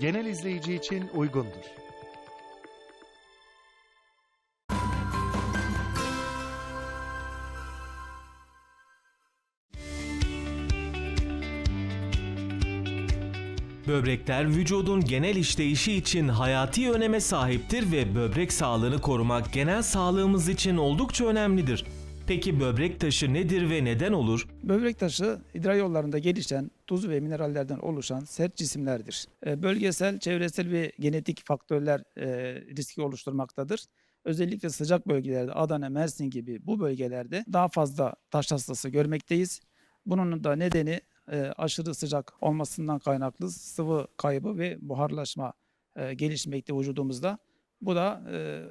genel izleyici için uygundur. Böbrekler vücudun genel işleyişi için hayati öneme sahiptir ve böbrek sağlığını korumak genel sağlığımız için oldukça önemlidir. Peki böbrek taşı nedir ve neden olur? Böbrek taşı idrar yollarında gelişen tuz ve minerallerden oluşan sert cisimlerdir. E, Bölgesel, çevresel ve genetik faktörler e, riski oluşturmaktadır. Özellikle sıcak bölgelerde Adana, Mersin gibi bu bölgelerde daha fazla taş hastası görmekteyiz. Bunun da nedeni e, aşırı sıcak olmasından kaynaklı sıvı kaybı ve buharlaşma gelişmekte vücudumuzda. Bu da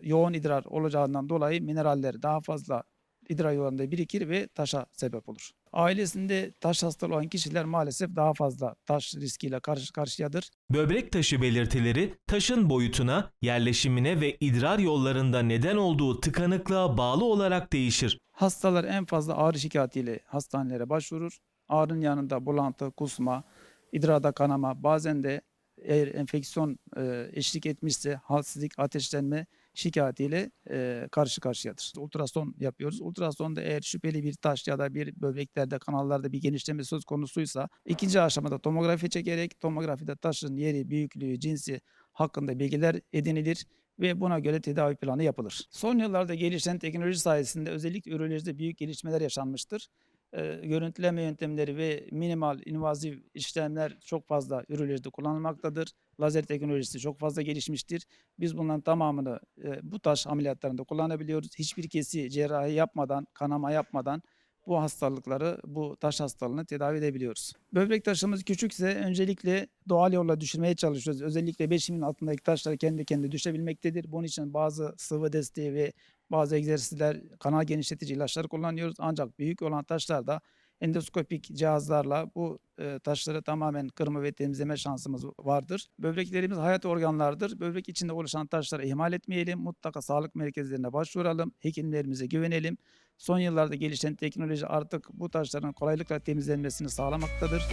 yoğun idrar olacağından dolayı mineraller daha fazla idrar yollarında birikir ve taşa sebep olur. Ailesinde taş hastalığı olan kişiler maalesef daha fazla taş riskiyle karşı karşıyadır. Böbrek taşı belirtileri taşın boyutuna, yerleşimine ve idrar yollarında neden olduğu tıkanıklığa bağlı olarak değişir. Hastalar en fazla ağrı şikayetiyle hastanelere başvurur. Ağrının yanında bulantı, kusma, idrarda kanama, bazen de eğer enfeksiyon e, eşlik etmişse halsizlik, ateşlenme şikayetiyle e, karşı karşıyadır. Ultrason yapıyoruz. Ultrasonda eğer şüpheli bir taş ya da bir böbreklerde, kanallarda bir genişleme söz konusuysa ikinci aşamada tomografi çekerek tomografide taşın yeri, büyüklüğü, cinsi hakkında bilgiler edinilir ve buna göre tedavi planı yapılır. Son yıllarda gelişen teknoloji sayesinde özellikle ürolojide büyük gelişmeler yaşanmıştır. Ee, görüntüleme yöntemleri ve minimal invazif işlemler çok fazla ürolojide kullanılmaktadır. Lazer teknolojisi çok fazla gelişmiştir. Biz bunların tamamını e, bu taş ameliyatlarında kullanabiliyoruz. Hiçbir kesi cerrahi yapmadan, kanama yapmadan bu hastalıkları, bu taş hastalığını tedavi edebiliyoruz. Böbrek taşımız küçükse öncelikle doğal yolla düşürmeye çalışıyoruz. Özellikle 5 mm altındaki taşlar kendi kendine düşebilmektedir. Bunun için bazı sıvı desteği ve bazı egzersizler, kanal genişletici ilaçlar kullanıyoruz. Ancak büyük olan taşlarda endoskopik cihazlarla bu e, taşları tamamen kırma ve temizleme şansımız vardır. Böbreklerimiz hayat organlardır. Böbrek içinde oluşan taşları ihmal etmeyelim. Mutlaka sağlık merkezlerine başvuralım. Hekimlerimize güvenelim. Son yıllarda gelişen teknoloji artık bu taşların kolaylıkla temizlenmesini sağlamaktadır.